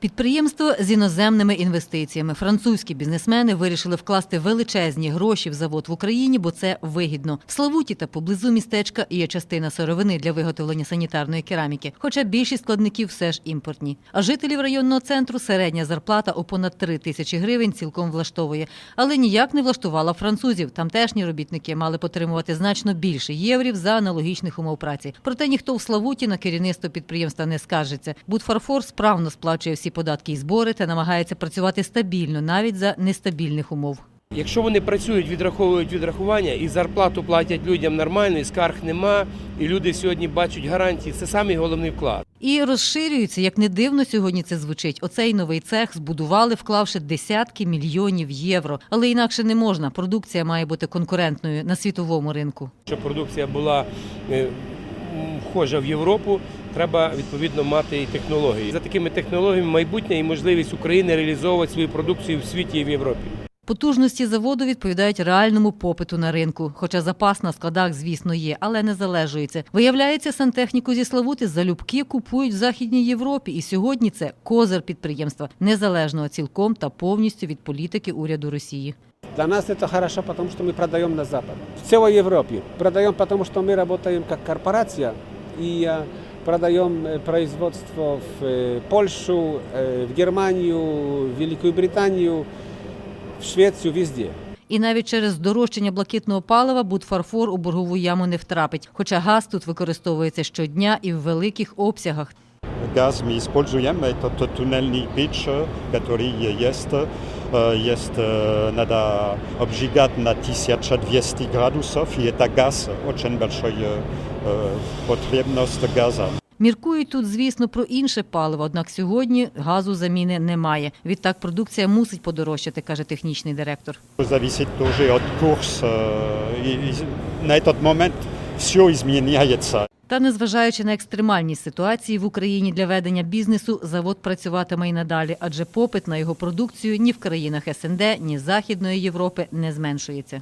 Підприємство з іноземними інвестиціями. Французькі бізнесмени вирішили вкласти величезні гроші в завод в Україні, бо це вигідно. В Славуті та поблизу містечка є частина сировини для виготовлення санітарної кераміки, хоча більшість складників все ж імпортні. А жителів районного центру середня зарплата у понад 3 тисячі гривень цілком влаштовує, але ніяк не влаштувала французів. Тамтешні робітники мали потримувати значно більше єврів за аналогічних умов праці. Проте ніхто в Славуті на керівництво підприємства не скаржиться. Будфарфор справно сплачує всі податки і збори та намагається працювати стабільно, навіть за нестабільних умов. Якщо вони працюють, відраховують відрахування і зарплату платять людям нормально, і скарг нема, і люди сьогодні бачать гарантії, це самий головний вклад. І розширюється, як не дивно сьогодні це звучить. Оцей новий цех збудували, вклавши десятки мільйонів євро. Але інакше не можна. Продукція має бути конкурентною на світовому ринку. Щоб продукція була е, вхожа в Європу, треба відповідно мати і технології. За такими технологіями майбутнє і можливість України реалізовувати свою продукцію в світі і в Європі. Потужності заводу відповідають реальному попиту на ринку. Хоча запас на складах, звісно, є, але не залежується. Виявляється, сантехніку зі Славути залюбки купують в Західній Європі. І сьогодні це козир підприємства, незалежного цілком та повністю від політики уряду Росії. Для нас это хорошо, потому что мы продаем на Запад. В целой Европе. Продаем, потому что мы работаем как корпорация и э, продаем э, производство в э, Польшу, э, в Германию, в Великую Британию, в Швецию, везде. І навіть через здорожчання блакитного палива будфарфор у боргову яму не втрапить. Хоча газ тут використовується щодня і в великих обсягах. Gaz mi используем, этот туннельный печь, который есть, э, есть э, надо обжигать на 1200 градусов, и это газ, очень большой э, э, потребность газа. Міркують тут, звісно, про інше паливо, однак сьогодні газу заміни немає. Відтак продукція мусить подорожчати, каже технічний директор. Зависит тоже от курса. И, и на этот момент все изменяется. Та незважаючи на екстремальні ситуації в Україні для ведення бізнесу, завод працюватиме й надалі, адже попит на його продукцію ні в країнах СНД, ні Західної Європи не зменшується.